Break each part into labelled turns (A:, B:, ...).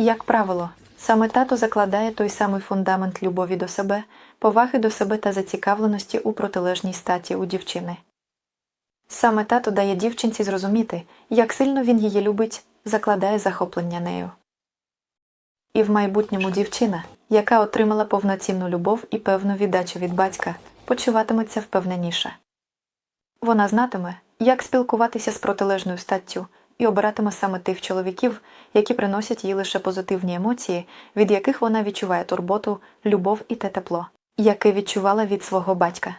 A: Як правило, саме тато закладає той самий фундамент любові до себе, поваги до себе та зацікавленості у протилежній статі у дівчини. Саме тато дає дівчинці зрозуміти, як сильно він її любить, закладає захоплення нею. І в майбутньому дівчина, яка отримала повноцінну любов і певну віддачу від батька, почуватиметься впевненіше. Вона знатиме, як спілкуватися з протилежною статтю і обиратиме саме тих чоловіків, які приносять їй лише позитивні емоції, від яких вона відчуває турботу, любов і те тепло, яке відчувала від свого батька.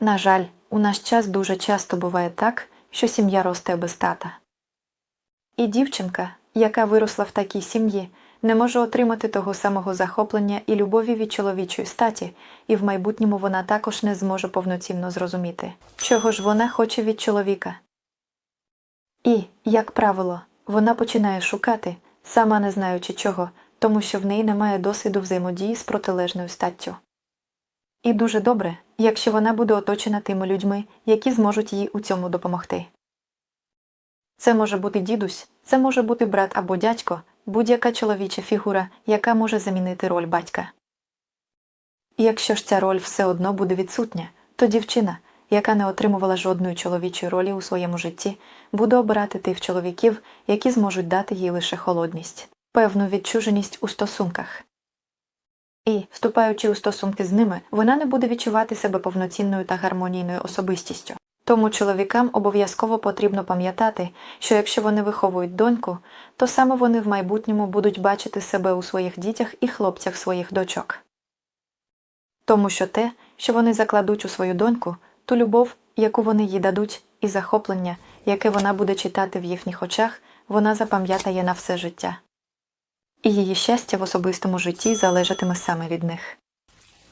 A: На жаль, у наш час дуже часто буває так, що сім'я росте без тата. І дівчинка, яка виросла в такій сім'ї, не може отримати того самого захоплення і любові від чоловічої статі, і в майбутньому вона також не зможе повноцінно зрозуміти, чого ж вона хоче від чоловіка. І, як правило, вона починає шукати, сама не знаючи чого, тому що в неї немає досвіду взаємодії з протилежною статтю. І дуже добре, якщо вона буде оточена тими людьми, які зможуть їй у цьому допомогти. Це може бути дідусь, це може бути брат або дядько, будь-яка чоловіча фігура, яка може замінити роль батька. І якщо ж ця роль все одно буде відсутня, то дівчина, яка не отримувала жодної чоловічої ролі у своєму житті, буде обирати тих чоловіків, які зможуть дати їй лише холодність, певну відчуженість у стосунках. І, вступаючи у стосунки з ними, вона не буде відчувати себе повноцінною та гармонійною особистістю. Тому чоловікам обов'язково потрібно пам'ятати, що якщо вони виховують доньку, то саме вони в майбутньому будуть бачити себе у своїх дітях і хлопцях своїх дочок. Тому що те, що вони закладуть у свою доньку, ту любов, яку вони їй дадуть, і захоплення, яке вона буде читати в їхніх очах, вона запам'ятає на все життя. І її щастя в особистому житті залежатиме саме від них.